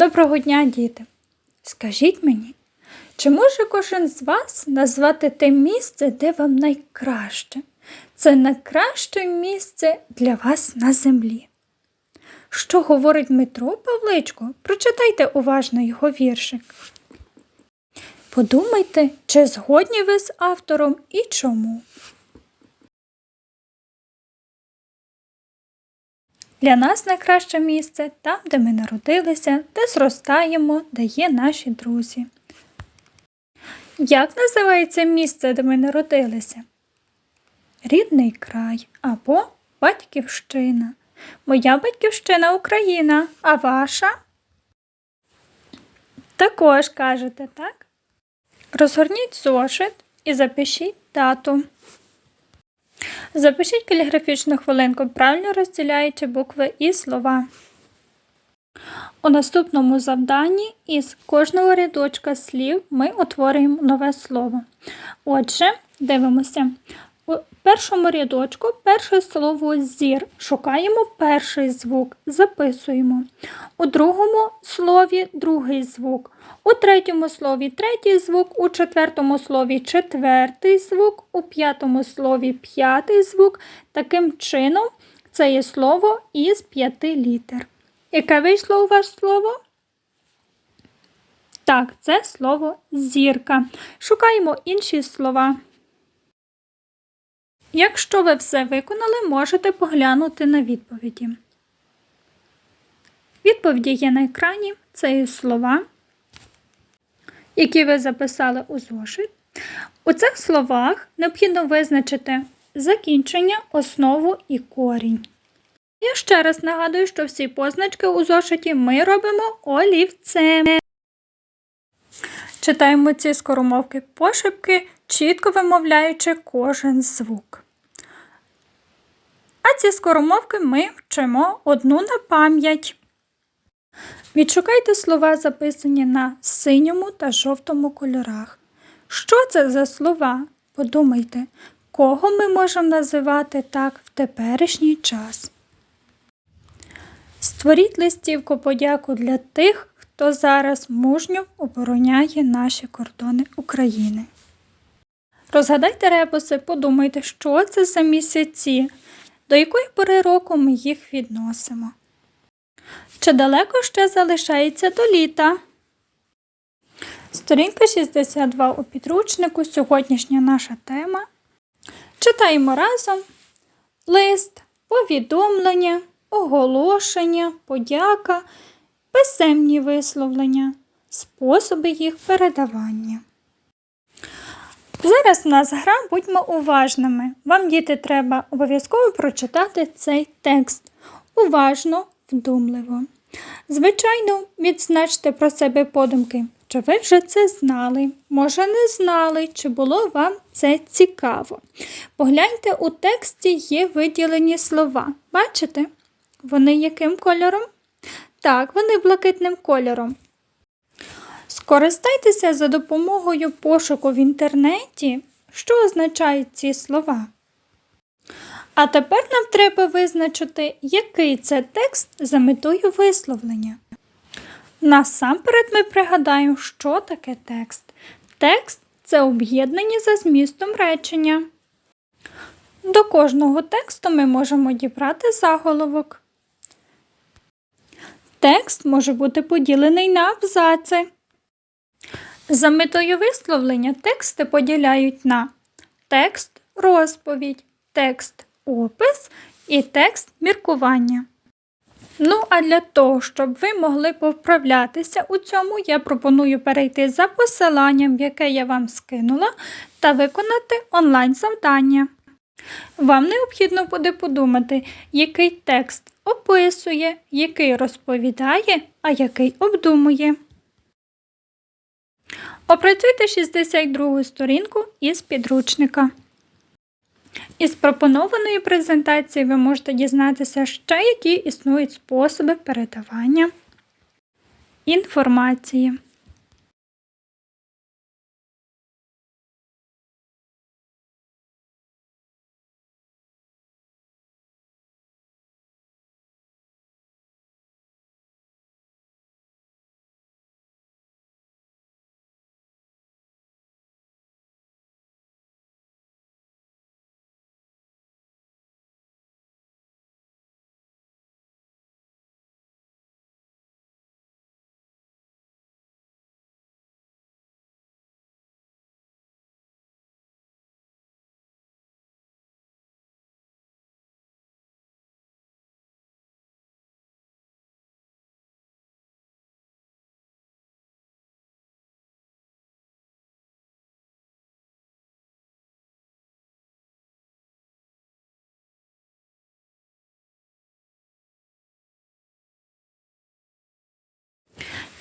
Доброго дня, діти! Скажіть мені, чи може кожен з вас назвати те місце, де вам найкраще? Це найкраще місце для вас на землі. Що говорить Дмитро Павличко? Прочитайте уважно його віршик. Подумайте, чи згодні ви з автором і чому. Для нас найкраще місце там, де ми народилися, де зростаємо, де є наші друзі. Як називається місце, де ми народилися? Рідний край або батьківщина. Моя батьківщина Україна, а ваша? Також кажете, так? Розгорніть зошит і запишіть дату. Запишіть каліграфічну хвилинку, правильно розділяючи букви і слова. У наступному завданні із кожного рядочка слів ми утворюємо нове слово. Отже, дивимося. У першому рядочку перше слово зір. Шукаємо перший звук, записуємо. У другому слові другий звук. У третьому слові третій звук, у четвертому слові четвертий звук, у п'ятому слові п'ятий звук. Таким чином, це є слово із п'яти літер. Яке вийшло у вас слово? Так, це слово зірка. Шукаємо інші слова. Якщо ви все виконали, можете поглянути на відповіді. Відповіді є на екрані. Це є слова, які ви записали у зошит. У цих словах необхідно визначити закінчення, основу і корінь. Я ще раз нагадую, що всі позначки у зошиті ми робимо олівцем. Читаємо ці скоромовки пошепки, чітко вимовляючи кожен звук. А ці скоромовки ми вчимо одну на пам'ять. Відшукайте слова, записані на синьому та жовтому кольорах. Що це за слова? Подумайте, кого ми можемо називати так в теперішній час. Створіть листівку подяку для тих, хто зараз мужньо обороняє наші кордони України. Розгадайте ребуси, подумайте, що це за місяці, до якої пори року ми їх відносимо. Чи далеко ще залишається до літа? Сторінка 62 у підручнику. Сьогоднішня наша тема. Читаємо разом лист, повідомлення, оголошення, подяка, писемні висловлення, способи їх передавання. Зараз в нас гра, будьмо уважними. Вам, діти, треба обов'язково прочитати цей текст. Уважно, вдумливо. Звичайно, відзначте про себе подумки, чи ви вже це знали, може, не знали, чи було вам це цікаво. Погляньте, у тексті є виділені слова. Бачите? Вони яким кольором? Так, вони блакитним кольором. Скористайтеся за допомогою пошуку в інтернеті, що означають ці слова. А тепер нам треба визначити, який це текст за метою висловлення. Насамперед ми пригадаємо, що таке текст. Текст це об'єднані за змістом речення. До кожного тексту ми можемо дібрати заголовок. Текст може бути поділений на абзаци. За метою висловлення тексти поділяють на текст розповідь, текст опис і текст міркування. Ну, а для того, щоб ви могли повправлятися у цьому, я пропоную перейти за посиланням, яке я вам скинула, та виконати онлайн-завдання. Вам необхідно буде подумати, який текст описує, який розповідає, а який обдумує. Опрацюйте 62 сторінку із підручника. Із пропонованої презентації ви можете дізнатися ще, які існують способи передавання інформації.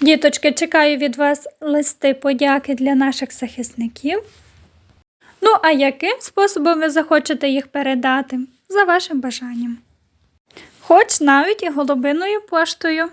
Діточки, чекаю від вас листи подяки для наших захисників. Ну, а яким способом ви захочете їх передати? За вашим бажанням. Хоч навіть і голубиною поштою.